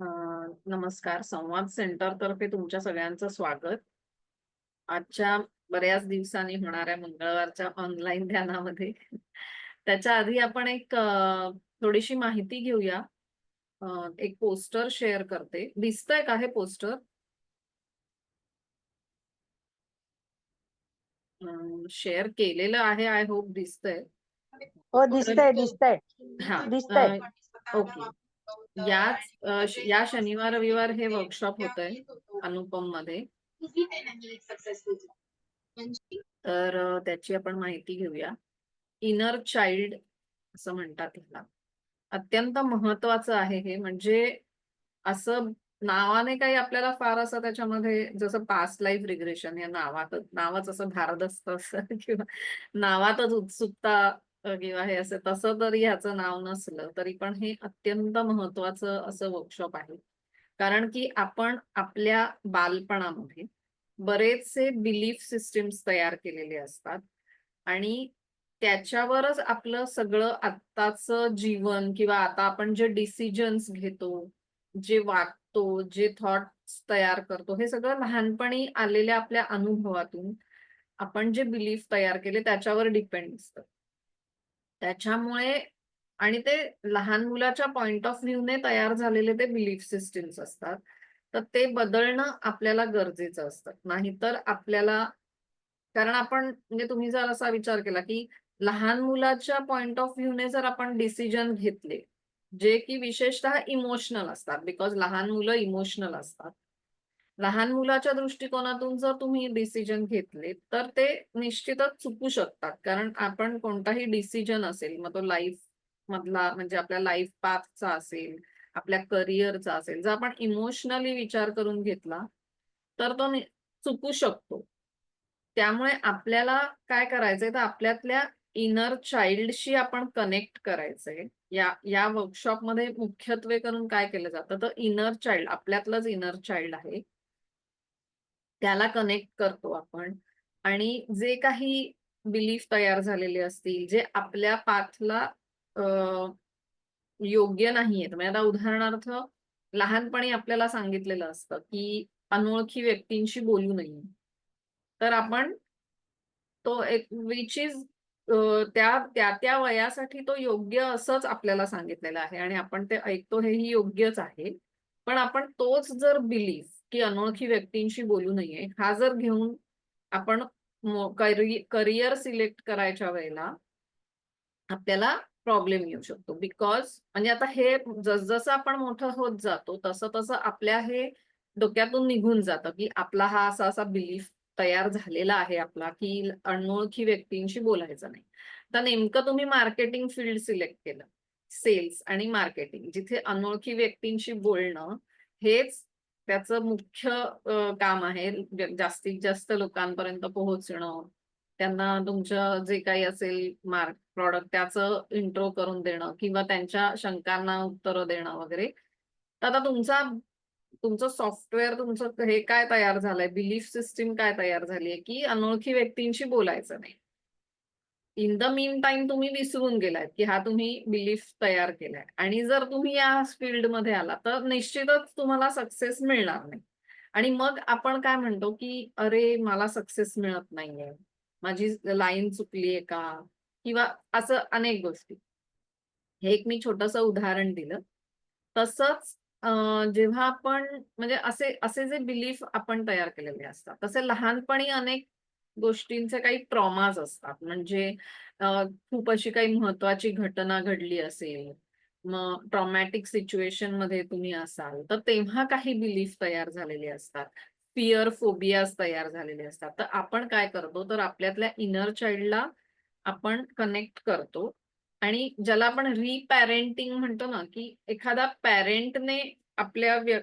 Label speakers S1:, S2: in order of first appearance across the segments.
S1: नमस्कार. संवाद सेंटर तर्फे तुमच्या सगळ्यांचं स्वागत. आजच्या बऱ्याच दिवसांनी होणाऱ्या मंगळवारच्या ऑनलाईन ध्यानामध्ये. त्याच्या आधी आपण एक थोडीशी माहिती घेऊया. एक पोस्टर शेअर करते. दिसतंय का हे पोस्टर? शेअर केलेलं आहे आय होप दिसतंय.
S2: हो दिसतंय दिसतंय.
S1: हा
S2: दिसतंय.
S1: ओके. याच या शनिवार रविवार हे वर्कशॉप होत आहे अनुपममध्ये तर त्याची आपण माहिती घेऊया. इनर चाइल्ड असं म्हणतात ह्याला. अत्यंत महत्वाचं आहे हे म्हणजे असं नावाने काही आपल्याला फार असं त्याच्यामध्ये जसं पास्ट लाईफ रिग्रेशन या नावातच नावच असं भारदस्त असं किंवा नावातच उत्सुकता किंवा हे असं तसं तरी ह्याचं नाव नसलं तरी पण हे अत्यंत महत्वाचं असं वर्कशॉप आहे. कारण की आपण आपल्या बालपणामध्ये बरेचसे बिलीफ सिस्टीम्स तयार केलेले असतात आणि त्याच्यावरच आपलं सगळं आत्ताच जीवन किंवा आता आपण जे डिसिजन्स घेतो जे वागतो जे थॉट्स तयार करतो हे सगळं लहानपणी आलेल्या आपल्या अनुभवातून आपण जे बिलीफ तयार केले त्याच्यावर डिपेंड असतं. त्याच्यामुळे आणि ते लहान मुलाच्या पॉइंट ऑफ व्ह्यूने तयार झालेले ते बिलीफ सिस्टीम्स असतात. तर ते बदलणं आपल्याला गरजेचं असतं. नाहीतर आपल्याला कारण आपण म्हणजे तुम्ही जर असा विचार केला की लहान मुलाच्या पॉइंट ऑफ व्ह्यूने जर आपण डिसिजन घेतले जे की विशेषतः इमोशनल असतात बिकॉज लहान मुलं इमोशनल असतात लहान मुलाच्या दृष्टिकोनातून जर तुम्ही डिसिजन घेतले तर ते निश्चितच चुकू शकतात. कारण आपण कोणताही डिसिजन असेल मग तो लाईफ मधला म्हणजे आपल्या लाईफ पाथचा असेल आपल्या करिअरचा असेल जर आपण इमोशनली विचार करून घेतला तर तो चुकू शकतो. त्यामुळे आपल्याला काय करायचंय तर आपल्यातल्या इनर चाइल्डशी आपण कनेक्ट करायचंय. या या वर्कशॉपमध्ये मुख्यत्वे करून काय केलं जातं तर इनर चाइल्ड आपल्यातलंच इनर चाइल्ड आहे. त्याला कनेक्ट करतो आपण. आणि जे काही बिलीफ तयार झालेले असतील जे आपल्या पाथला योग्य नाहीयेत. म्हणजे आता उदाहरणार्थ लहानपणी आपल्याला सांगितलेलं असतं की अनोळखी व्यक्तींशी बोलू नये. तर आपण तो एक विच इज त्या त्या त्या वयासाठी तो योग्य असंच आपल्याला सांगितलेलं आहे. आणि आपण ते ऐकतो हेही योग्यच आहे. पण आपण तोच जर बिलीफ की अनोळखी व्यक्तींशी बोलू नये. हा जर घेऊन आपण करिअर सिलेक्ट करायच्या वेळेला आपल्याला प्रॉब्लेम येऊ शकतो. बिकॉज म्हणजे आता हे जसजसं आपण मोठं होत जातो तसं तसं आपल्या हे डोक्यातून निघून जातं की आपला हा असा असा बिलीफ तयार झालेला आहे आपला की अनोळखी व्यक्तींशी बोलायचं नाही. तर नेमकं तुम्ही मार्केटिंग फील्ड सिलेक्ट केलं. सेल्स आणि मार्केटिंग जिथे अनोळखी व्यक्तींशी बोलणं हेच त्याचं मुख्य काम आहे जास्तीत जास्त लोकांपर्यंत पोहोचणं. त्यांना तुमचं जे काही असेल मार्क प्रॉडक्ट त्याचं इंट्रो करून देणं किंवा त्यांच्या शंकांना उत्तरं देणं वगैरे. तर आता तुमचा तुमचं सॉफ्टवेअर तुमचं हे काय तयार झालंय? बिलीफ सिस्टीम काय तयार झाली आहे की अनोळखी व्यक्तींशी बोलायचं नाही? इन द मीन टाइम तुम्ही विसरून गेलात की हा तुम्ही बिलीफ तयार केलाय. आणि जर तुम्ही या फील्डमध्ये आला तर निश्चितच तुम्हाला सक्सेस मिळणार नाही. आणि मग आपण काय म्हणतो की अरे मला सक्सेस मिळत नाहीये. माझी लाईन चुकलीये का? किंवा असं अनेक गोष्टी. हे एक मी छोटस उदाहरण दिलं. तसंच जेव्हा आपण म्हणजे असे असे जे बिलीफ आपण तयार केलेले असतात तसे लहानपणी अनेक गोष्टींचे काही ट्रॉमाज असतात. म्हणजे खूप अशी काही महत्वाची घटना घडली असेल मग ट्रॉमॅटिक सिच्युएशनमध्ये तुम्ही असाल तर तेव्हा काही बिलीफ तयार झालेले असतात. फिअर फोबियाज तयार झालेले असतात. तर आपण काय करतो? तर आपल्यातल्या इनर चाइल्डला आपण कनेक्ट करतो आणि ज्याला आपण रिपॅरेंटिंग म्हणतो ना की एखादा पॅरेंटने आपल्या व्य-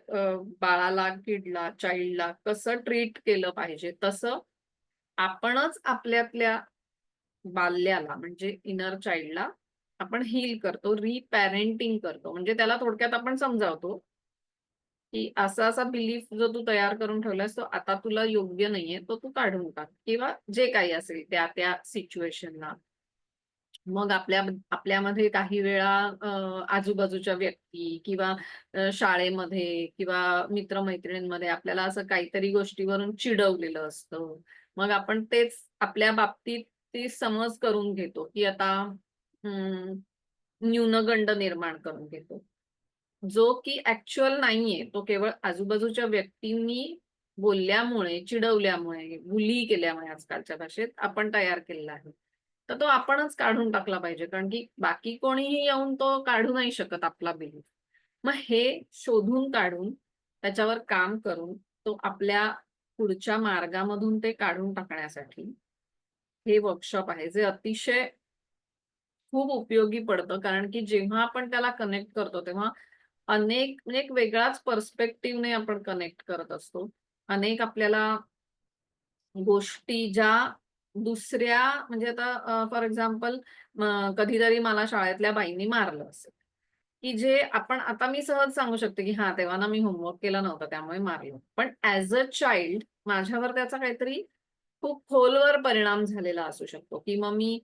S1: बाळाला किडला चाइल्डला कसं ट्रीट केलं पाहिजे तसं आपणच आपल्यातल्या बाल्याला म्हणजे इनर चाइल्डला आपण हील करतो रिपॅरेंटिंग करतो. म्हणजे त्याला थोडक्यात आपण समजावतो की असा असा बिलीफ जो तू तयार करून ठेवलास तो आता तुला योग्य नाहीये तो तू काढून टाक. किंवा जे काही असेल त्या त्या सिच्युएशनला मग आपल्या आपल्यामध्ये काही वेळा आजूबाजूच्या व्यक्ती किंवा शाळेमध्ये किंवा मित्र-मैत्रिणींमध्ये आपल्याला असं काहीतरी गोष्टीवरून चिडवलेलं असतं. मग आपण तेच आपल्या बाबतीत ती समज करून घेतो, की आता न्यूनगंड निर्माण करून घेतो. जो की ऍक्च्युअल नाहीये. तो केवळ आजूबाजूच्या व्यक्तींनी बोलल्यामुळे, चिडवल्यामुळे, बुली केल्यामुळे आजकालच्या भाषेत आपण तयार केलेला आहे. तर तो आपणच काढून टाकला पाहिजे. कारण की बाकी कोणीही येऊन तो काढू नाही शकत आपला बिलीफ. मग हे शोधून काढून, त्याच्यावर काम करून, तो आपल्या पुढच्या मार्गामधून ते काढून टाकण्यासाठी हे वर्कशॉप आहे, जे अतिशय खूप उपयोगी पडतं. कारण की जेव्हा आपण त्याला कनेक्ट करतो, तेव्हा अनेक म्हणजे एक वेगळाच पर्स्पेक्टिव्हने आपण कनेक्ट करत असतो. अनेक आपल्याला गोष्टी ज्या दुसऱ्या म्हणजे आता फॉर एक्झाम्पल कधीतरी मला शाळेतल्या बाईंनी मारलं असेल, की जे आपण आता मी सहज सांगू शकते, की हा तेव्हा ना मी होमवर्क केला नव्हता त्यामुळे मारलो पण ऍज अ चाइल्ड माझ्यावर त्याचा काहीतरी खूप खोलवर परिणाम झालेला असू शकतो, की मग मी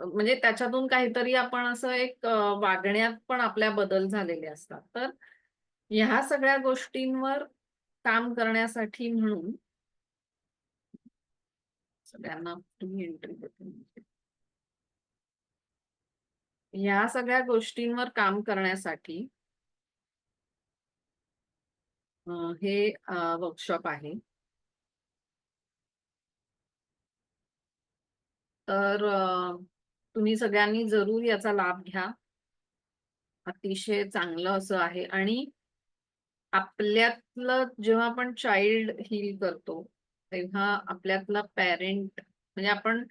S1: म्हणजे त्याच्यातून काहीतरी आपण असं एक वागण्यात पण आपल्या बदल झालेले असतात. तर ह्या सगळ्या गोष्टींवर काम करण्यासाठी म्हणून सगळ्यांना तुम्ही एंट्री देते. या सगळ्या गोष्टींवर काम करण्यासाठी हे वर्कशॉप आहे. तर तुम्ही सगळ्यांनी जरूर याचा लाभ घ्या. अतिशय चांगलं असं आहे आणि आपल्यातलं जेव्हा आपण चाइल्ड हील करतो, तेव्हा आपल्यातला पॅरेंट म्हणजे आपण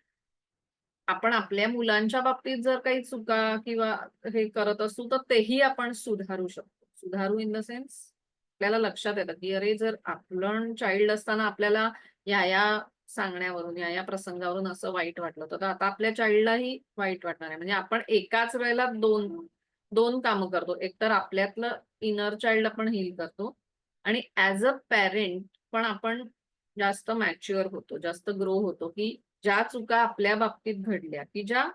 S1: आपण आपल्या मुलांच्या बाबतीत जर काही चुका किंवा हे करत असू, तर तेही आपण सुधारू शकतो. सुधारू इन द सेन्स आपल्याला लक्षात येतं, की अरे जर आपण चाइल्ड असताना आपल्याला या-या सांगण्यावरून, या-या प्रसंगावरून असं वाईट वाटलं होतं, तर आता आपल्या चाइल्डलाही वाईट वाटणार आहे. म्हणजे आपण एकाच वेळेला 2 2 कामं करतो. एकतर आपल्यातलं इनर चाइल्ड आपण हील करतो आणि ऍज अ पॅरेंट पण आपण जास्त मॅच्युअर होतो, जास्त ग्रो होतो, की ज्या चुका आपल्या बाबतीत घडल्या, की ज्या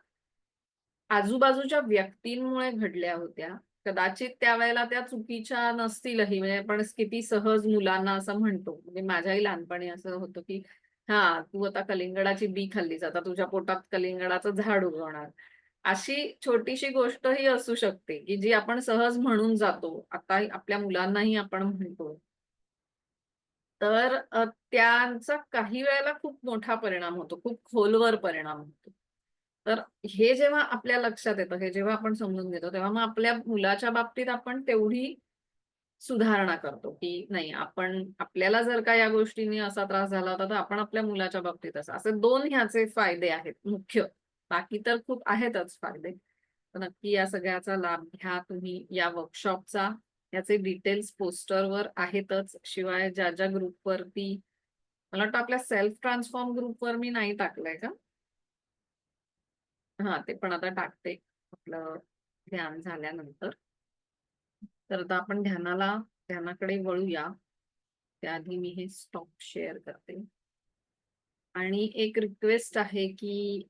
S1: आजूबाजूच्या व्यक्तींमुळे घडल्या होत्या. कदाचित त्यावेळेला त्या चुकीच्या नसतीलही. म्हणजे आपण किती सहज मुलांना असं म्हणतो. म्हणजे माझ्याही लहानपणी असं होतं, की हा तू आता कलिंगडाची बी खाल्लीस, आता तुझ्या पोटात कलिंगडाचं झाड उगवणार." अशी छोटीशी गोष्टही असू शकते, की जी आपण सहज म्हणून जातो. आता आपल्या मुलांनाही आपण म्हणतो. तर त्यांचा काही वेळेला खूप मोठा परिणाम होतो. खूप खोलवर परिणाम होतो. तर हे जेव्हा आपल्या लक्षात येतं, हे जेव्हा आपण समजून घेतो, तेव्हा मग आपल्या मुलाच्या बाबतीत आपण तेवढी सुधारणा करतो, की नाही आपण आपल्याला जर का या गोष्टींनी असा त्रास झाला होता, तर आपण आपल्या मुलाच्या बाबतीत असा. असे दोन ह्याचे फायदे आहेत मुख्य. बाकी तर खूप आहेतच फायदे. तर नक्की या सगळ्याचा लाभ घ्या तुम्ही या वर्कशॉपचा. याचे डिटेल्स पोस्टरवर आहेतच. शिवाय ज्या-ज्या ग्रुपवरती मला वाटतं आपल्या सेल्फ ट्रान्सफॉर्म ग्रुपवर मी नाही टाकलंय का? हा ते पण आता टाकते. आपलं ध्यान झाल्यानंतर. तर आता आपण ध्यानाला ध्यानाकडे वळूया. त्याआधी मी हे स्टॉप शेअर करते. आणि एक रिक्वेस्ट आहे, की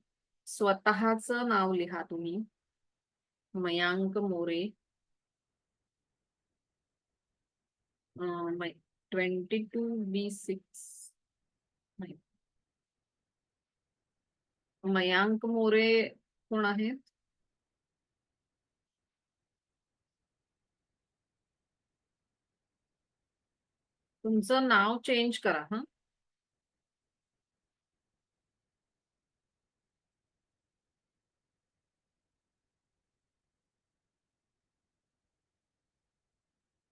S1: स्वतःच नाव लिहा तुम्ही. Mayank More. Twenty two B six Mayank More कोण आहेत? तुमचं नाव चेंज करा हा